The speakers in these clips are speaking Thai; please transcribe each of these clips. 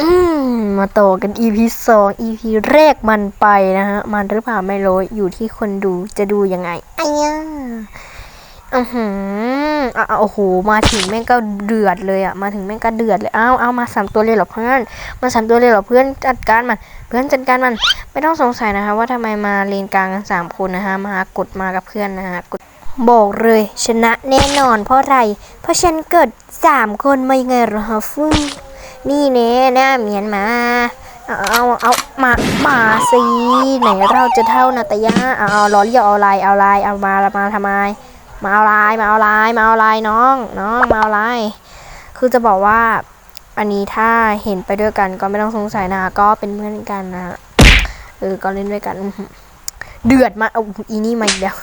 อืมมาต่อกัน EP สอง EP แรกมันไปนะฮะ มันหรือเปล่าไม่รู้ อยู่ที่คนดูจะดูยังไงไอ้ยาอือหืออะอะโอ้โห มาถึงแม่งก็เดือดเลยอะ มาถึงแม่งก็เดือดเลยเอ้าเอามาสามตัวเลยเหรอเพื่อน มาสามตัวเลยเหรอเพื่อนจัดการมัน เพื่อนจัดการมัน ไม่ต้องสงสัยนะคะว่าทำไมมาเลนกลางกันสามคนนะคะมากดมากับเพื่อนนะฮะกดบอกเลยชนะแน่นอนเพราะอะไร เพราะฉันเกิดสามคนมายังไงเหรอฮะฟึ่ง นี่เน่หน้าเหมียนมา เอาเอาเอามามาสิไหนเราจะเท่านาตยาเอาเอาล้อเลียวเอาลายเอาลายเอามามาทำไม มาเอาลายมาเอาลายมาเอาลายน้องน้องมาเอาลายคือจะบอกว่าอันนี้ถ้าเห็นไปด้วยกันก็ไม่ต้องสงสัยนะก็เป็นเพื่อนกันนะเออก็เล่นด้วยกัน เดือดมาเอาอีนี่มาอีกแล้ว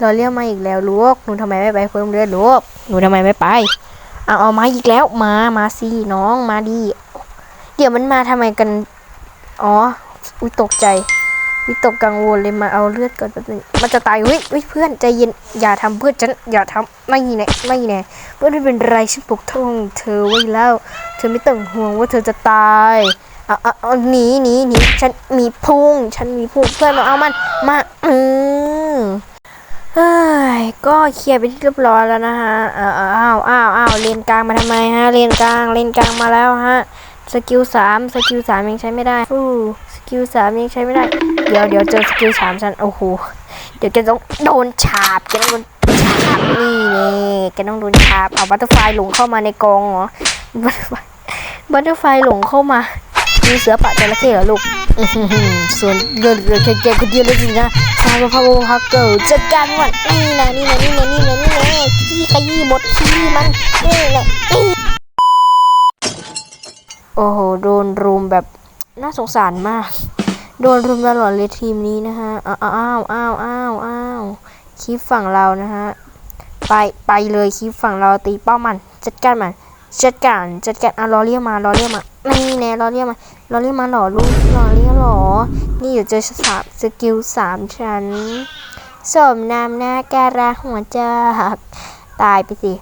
เราเรียกมาอีกแล้วลูกหนูทำไมไม่ไปเพิ่มเลือดลูกหนูทำไมไม่ไป เอาเอามาอีกแล้วมามาสิน้องมาดี เดี๋ยวมันมาทำไมกัน อ๋ออุ้ยตกใจวิตกกังวลเลยมาเอาเลือดก่อนแป๊บนึงมันจะตายเฮ้ยเพื่อนใจเย็นอย่าทำเพื่อนฉันอย่าทำไม่แน่ไม่แน่เพื่อนไม่เป็นไรฉันปกท้องเธอไว้แล้ว เธอไม่ต้องห่วงว่าเธอจะตายเอาเอาหนีหนีหนีฉันมีพุ่งฉันมีพุ่งเพื่อนมาเอามันมาอื เฮ้ยก็เคลียร์ไปที่เรียบร้อยแล้วนะฮะอ้าวอ้าวอ้าวอ้าวเลนกลางมาทำไมฮะเลนกลางเลนกลางมาแล้วฮะสกิลสามสกิลสามยังใช้ไม่ได้ฟูสกิลสามยังใช้ไม่ได้ เดี๋ยวเดี๋ยวเจอสกิลสามฉันโอ้โหเดี๋ยวแกต้องโดนฉาบแกต้องโดนฉาบนี่นี่แกต้องโดนฉาบเอาบัตเตอร์ไฟหลงเข้ามาในกองเหรอบัตเตอร์ไฟบัตเตอร์ไฟหลงเข้ามามีเสือปะจระเข้เหรอลูกอื้อหือ ส่วนเกิดเกิดแค่แกคนเดียวเลยสินะซาบะพาวพักเกิลจัดการมันนี่นะนี่นะนี่นะนี่นะนี่นะขี้ขยี้บดขี้มันนี่แหละนี่โอ้โหโดนรุมแบบน่าสงสารมาก โดนรุมตลอดเลยทีมนี้นะฮะอ้าวอ้าวอ้าวอ้าวอ้าวคลิปฝั่งเรานะฮะไปไปเลยคลิปฝั่งเราตีเป้ามันจัดการมันจัดการจัดการอะรอเรียกมารอเรียกมานี่แน่รอเรียกมา เราเรียกมาหรอลูกหรอเรียกหรอนี่เดี๋ยวเจอสามสกิลสามชั้นสมนามหน้าการะหัวจากตายไปสิ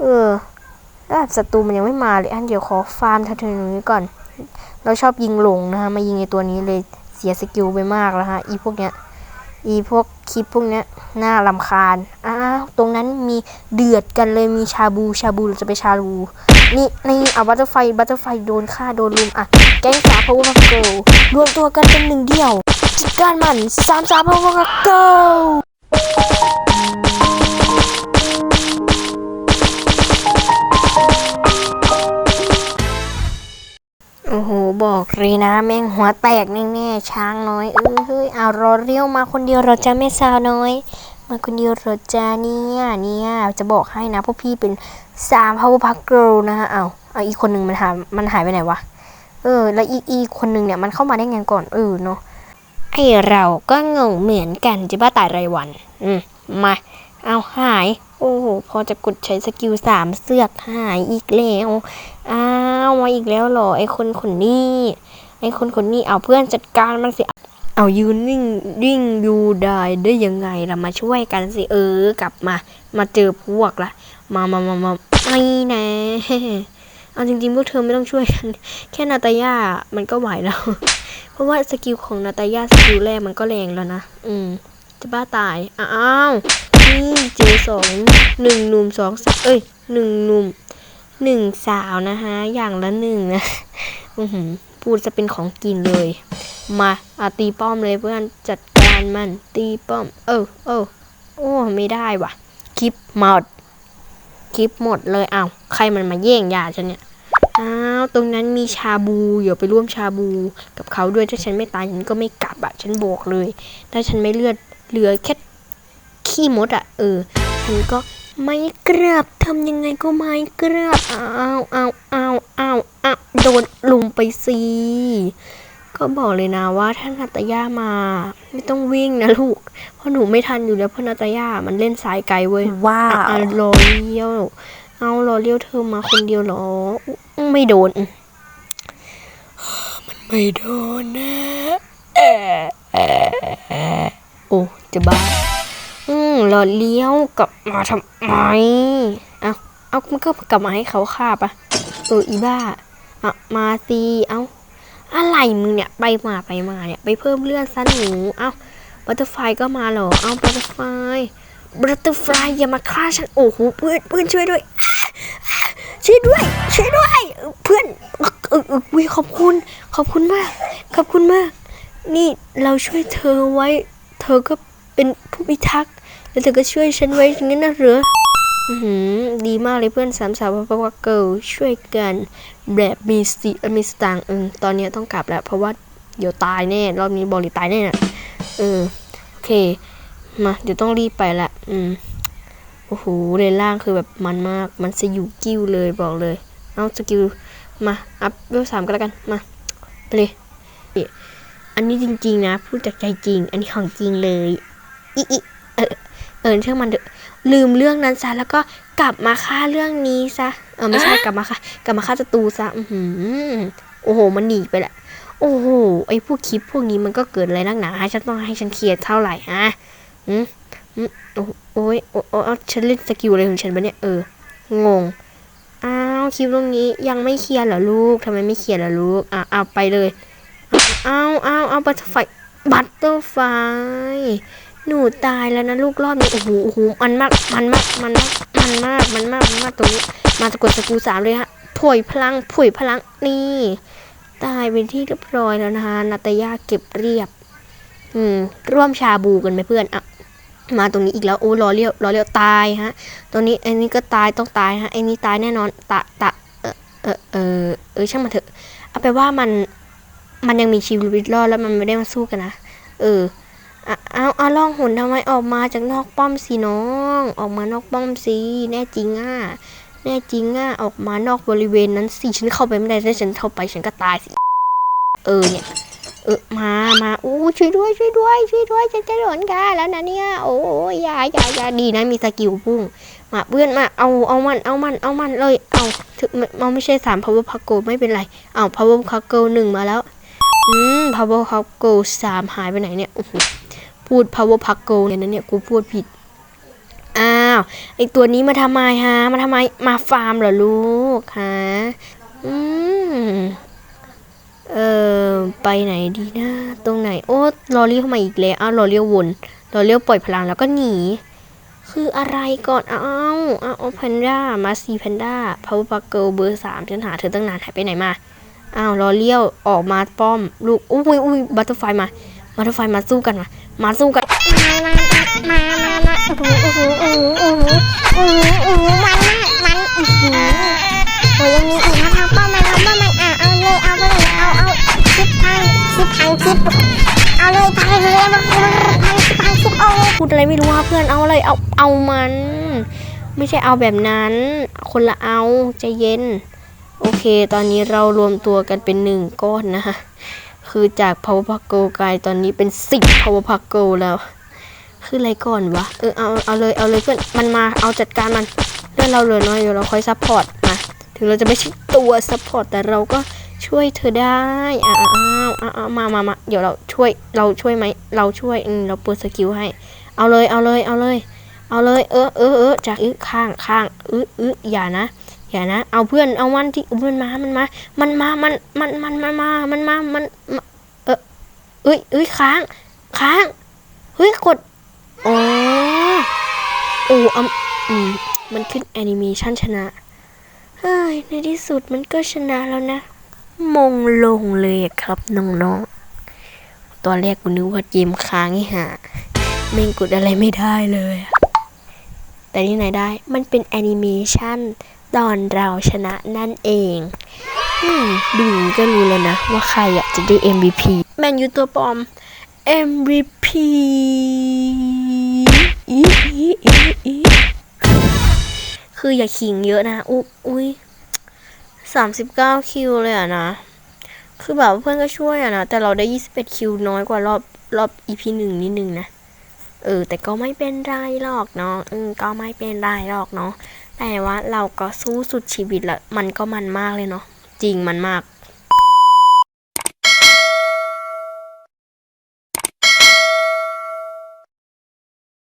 เออแล้วศัตรูมันยังไม่มาเลยอันเดี๋ยวขอฟาร์มเทันนี้ก่อน เราชอบยิงหลงนะคะมายิงไอตัวนี้เลยเสียสกิลไปมากแล้วฮะ อีพวกเนี้ย อีพวก คลิปพวกนี้น่าลำคาญอ้าวตรงนั้นมีเดือดกันเลยมีชาบูชาบูเราจะไปชาบูนี่นี่เอาบัตเตอร์ไฟบัตเตอร์ไฟโดนฆ่าโดนลุมอะแก๊งสาวพาวเวอร์เกิลรวมตัวกันเป็นหนึ่งเดียวจัดการมันสามสาวพาวเวอร์เกิล บอกเลยนะ แม่งหัวแตกแน่ๆช้างน้อยเออเฮ้ยเอารอเรียวมาคนเดียวเราจะไม่สาวน้อย มาคนเดียวเราจะเนี่ยเนี่ยจะบอกให้นะพวกพี่เป็นสามพาวเวอร์พักเกิลนะฮะเอาเอาอีกคนหนึ่งมันหายมันหายไปไหนวะเออ แล้วอีกอีกคนหนึ่งเนี่ยมันเข้ามาได้ไงก่อนเออเนาะไอเราก็งงเหมือนกันจะบ้าตายรายวัน อืมมาเอาหาย โอ้โห พอจะกดใช้สกิลสามเสือกหายอีกแล้วอ้า วมาอีกแล้วหรอ ไอคนคนนี้ไอคนคนนี้เอาเพื่อนจัดการมันสิ เอายืนนิ่งนิ่งอยู่ได้ได้ยังไงล่ะมาช่วยกันสิเออกลับมา มาเจอพวกละมามามามาไม่นะเอาจริงๆพวกเธอไม่ต้องช่วยกัน แค่นาตาย่ามันก็ไหวแล้ว เพราะว่าสกิลของนาตาย่าสกิลแรกมันก็แรงแล้วนะ อืม จะบ้าตาย อ้าวนี่เจอสองหนึ่งหนุ่มสองสเอ้ยหนึ่งหนุ่ม หนึ่งสาวนะฮะ อย่างละหนึ่งนะอือหือพูดจะเป็นของกินเลย มาอาตีป้อมเลยเพื่อนจัดการมันตีป้อม เออเออโอ้ไม่ได้ว่ะ คลิปหมด คลิปหมดเลยเอ้าใครมันมาแย่งยาฉันเนี่ยอ้าวตรงนั้นมีชาบูอย่าไปร่วมชาบูกับเขาด้วยถ้าฉันไม่ตายฉันก็ไม่กลับอะฉันบอกเลย ถ้าฉันไม่เลือดเหลือแค่ขี้มดอะเออฉันก็ ไม่กลับทำยังไงก็ไม่กลับอ้าวอ้าวอ้าวอ้าวอ้าวโดนลุมไปสิก็บอกเลยนะว่าถ้านาตาย่ามา ไม่ต้องวิ่งนะลูกเพราะหนูไม่ทันอยู่แล้วเพราะนาตาย่ามันเล่นสายไกลเว้ยว้าอะวอะรอเลี้ยวเอารอเลี้ยวเธอมาคนเดียวเหรออุ๊ยไม่โดน มันไม่โดนนะเอ่อเอ่อเอ่อโอ้จะบ้า อืมรอเลี้ยวกลับมาทำไมเอาเอามันก็กลับมาให้เขาฆ่าปะเอออีบ้าอมามาสิเอาอะไรมึงเนี่ยไปมาไปมาเนี่ยไปเพิ่มเลือนซะหนูเอาบัตเตอร์ไฟก็มาหรอเอาบัตเตอร์ไฟบัตเตอร์ไฟอย่ามาฆ่าฉันโอ้โหเพื่อนเพื่อนช่วยด้วยช่วยด้วยช่วยด้วย เพื่อนออเออเออวิขอบคุณ ขอบคุณมาก ขอบคุณมาก นี่เราช่วยเธอไว้ เธอก็เป็นผู้พิทักษ์ แล้วเธอก็ช่วยฉันไว้อย่างนั้นนะเหรออือหือดีมากเลยเพื่อนสามสาวพาวเกิลช่วยกันแบบมีสีมีสตางค์เออตอนเนี้ยต้องกลับแล้ว เพราะว่าเดี๋ยวตายแน่ รอบนี้บอลลีตายแน่น่ะเออโอเค มา เดี๋ยวต้องรีบไปละ อืมโอ้โหเลนล่างคือแบบมันมาก มันจะอยู่กิ้วเลยบอกเลย เอาสกิลมา อัพเวลสามก็แล้วกัน มาไปเลย อันนี้จริง ๆ นะ พูดจากใจจริง อันนี้ของจริงเลยอีอีเออ เออช่างมันเถอะลืมเรื่องนั้นซะแล้วก็กลับมาฆ่าเรื่องนี้ซะเออไม่ใช่กลับมาค่ะ กลับมาฆ่าศัตรูซะอือหือโอ้โห มันหนีไปแหละ โอ้โหไอ้พวกคลิปพวกนี้มันก็เกิดอะไรนักหนาให้ฉันต้องให้ฉันเคลียร์เท่าไหร่ฮะอืมอืมโอ้โอ้ยโอ้โอ้เอาฉันเล่นสกิลอะไรของฉันปะเนี่ยเอองงอ้าวคลิปตรงนี้ยังไม่เคลียร์เหรอลูกทำไมไม่เคลียร์ล่ะลูกอะเอาไปเลยเอาเอาเอาบัตเตอร์ไฟบัตเตอร์ไฟ หนูตายแล้วนะลูกรอบนี้โอ้โหโอ้โหมันมากมันมากมันมากมันมากมันมากมันมากตรงนี้มาตะกดสกิลสามเลยฮะผุยพลังผุยพลังนี่ตายเป็นที่เรียบร้อยแล้วนะคะนาตยาเก็บเรียบ อืม ร่วมชาบูกันไหมเพื่อนอะมาตรงนี้อีกแล้วโอ้รอเลี้ยวรอเลี้ยวตายฮะตรงนี้ไอ้นี่ก็ตายต้องตายฮะไอ้นี่ตายแน่นอนตะตะเออเออเออเออช่างมันเถอะเอาไปว่ามันมันยังมีชีวิตรอดแล้วมันไม่ได้มาสู้กันนะเออ เอาเอาล่องหนทำไมออกมาจากนอกป้อมสิน้อง ออกมานอกป้อมสิแน่จริงอะแน่จริงอะออกมานอกบริเวณนั้นสิฉันเข้าไปไม่ได้ถ้าฉันเข้าไปฉันก็ตายสิเออเนี่ยเออมามาอู้ช่วยด้วยช่วยด้วยช่วยด้วยฉันจะโดนกาแล้วนะเนี่ยโอ้ยยาอยายาดีนะมีสกิลพุ่งมาเพื่อนมาเอาเอามันเอามันเอามันเลยเอาถึงมันไม่ใช่สาม power pack gold ไม่เป็นไรเอา power pack gold หนึ่งมาแล้วอืม power pack gold สามหายไปไหนเนี่ยโอ้โห พูด power pack gold เนี่ยนะเนี่ยกูพูดผิด อ้าวไอตัวนี้มาทำไมฮะ มาทำไมมาฟาร์มเหรอลูกฮะอืมเออไปไหนดีนะตรงไหน โอ้ลอเลี้ยวมาอีกแล้วอ้าวลอเลี้ยววนลอเลี้ยวปล่อยพลังแล้วก็หนี คืออะไรก่อนอ้าวอ้าวแพนด้ามาซีแพนด้าพาวเวอร์ปักเกิลเบอร์สามฉันหาเธอตั้งนานหายไปไหนมาอ้าวลอเลี้ยวออกมาป้อม ลูกอุ้ยอุ้ยบัตเตอร์ไฟมา บัตเตอร์ไฟมาสู้กันมามาสู้กันมามามามามาโอ้โหโอ้โหโอ้โหโอ้โหโอ้โหโอ้โหมันมากมันอื้อหือโอ้ยยังมีอีกนะทางป้อมมันทางป้อมมันอะเอาเลยเอาไปเลยเอาเอาคิดทางคิดทางคิดเอาเลยทางเลยมันทางทางทางคิดเอาพูดอะไรไม่รู้ว่าเพื่อนเอาอะไรเอาเอามัน ไม่ใช่เอาแบบนั้น คนละเอาใจเย็น โอเค ตอนนี้เรารวมตัวกันเป็นหนึ่งก้อนนะคะ คือจาก power pack gold กลายตอนนี้เป็นสิบ power pack gold แล้ว คืออะไรก่อนวะ เออเอาเอาเลยเอาเลยเพื่อนมันมาเอาจัดการมันเรื่องเราเหลือน้อยเดี๋ยวเราค่อยซัพพอร์ตมาถึงเราจะไม่ใช่ตัวซัพพอร์ตแต่เราก็ช่วยเธอได้อ้าวอ้าวอ้าวอ้าวมามามาเดี๋ยวเราช่วยเราช่วยไหมเราช่วยอืมเราเปิดสกิลให้ เอาเลยเอาเลยเอาเลย เอาเลย เออเออเออจากอึข้างข้างอึอึอย่านะ อย่านะ เอาเพื่อนเอามันที่เพื่อนมามันมา มันมา มัน มัน มันมันมา มันมา มัน เออเอ้ยเอ้ยค้าง ค้าง เฮ้ย กด อ๋อ โอ้อำอืมมันขึ้นแอนิเมชันชนะ เฮ้ย ในที่สุดมันก็ชนะแล้วนะ มงลงเลยครับน้องๆ ตอนแรกกูนึกว่าเกมค้างไอ้ห่าแม่งกดอะไรไม่ได้เลย แต่ที่ไหนได้ มันเป็นแอนิเมชัน ตอนเราชนะนั่นเองดูก็รู้แล้วนะ ว่าใครอะจะได้ MVP แมนยูตัวปลอม MVP อีอีอีอีคืออย่าขิงเยอะนะอุ๊อุ้ยสามสิบเก้าคิวเลยอะนะ คือแบบเพื่อนก็ช่วยอะนะ แต่เราได้ยี่สิบเอ็ดคิวน้อยกว่ารอบรอบ EP หนึ่งนิดนึงนะ เออ แต่ก็ไม่เป็นไรหรอกเนาะอืมก็ไม่เป็นไรหรอกเนาะ แต่ว่าเราก็สู้สุดชีวิตละมันก็มันมากเลยเนาะ จริงมันมาก